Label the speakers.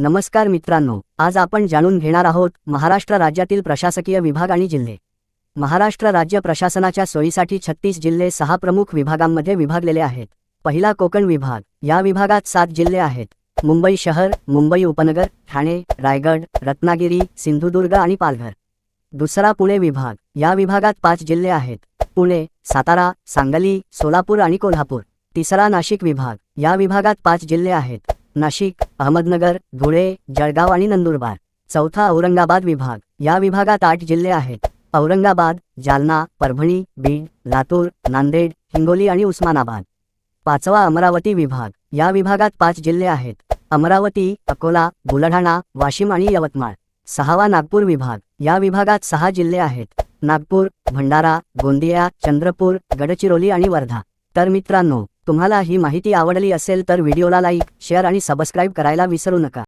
Speaker 1: नमस्कार मित्रांनो आज आपण जाणून घेणार आहोत महाराष्ट्र राज्यातील प्रशासकीय विभाग आणि जिल्हे. महाराष्ट्र राज्य प्रशासनाच्या सोयीसाठी छत्तीस जिल्हे सहा प्रमुख विभागांमध्ये विभागलेले आहेत. पहिला कोकण विभाग या विभागात सात जिल्हे आहेत. मुंबई शहर मुंबई उपनगर ठाणे रायगड रत्नागिरी सिंधुदुर्ग आणि पालघर. दुसरा पुणे विभाग या विभागात पाच जिल्हे आहेत. पुणे सातारा सांगली सोलापूर आणि कोल्हापूर. तिसरा नाशिक विभाग या विभागात पाच जिल्हे आहेत. नाशिक अहमदनगर धुळे जळगाव आणि नंदुरबार. चौथा औरंगाबाद विभाग. या विभागात आठ जिल्हे आहेत. औरंगाबाद जालना परभणी बीड लातूर नांदेड हिंगोली आणि उस्मानाबाद. पाचवा अमरावती विभाग. या विभागात पाच जिल्हे आहेत. अमरावती अकोला बुलढाणा वाशिम आणि यवतमाळ. सहावा नागपूर विभाग. या विभागात सहा जिल्हे आहेत. नागपूर भंडारा गोंदिया चंद्रपूर गडचिरोली आणि वर्धा. तर मित्रांनो तुम्हाला ही माहिती आवडली असेल तर व्हिडिओला लाईक शेअर आणि सबस्क्राईब करायला विसरू नका.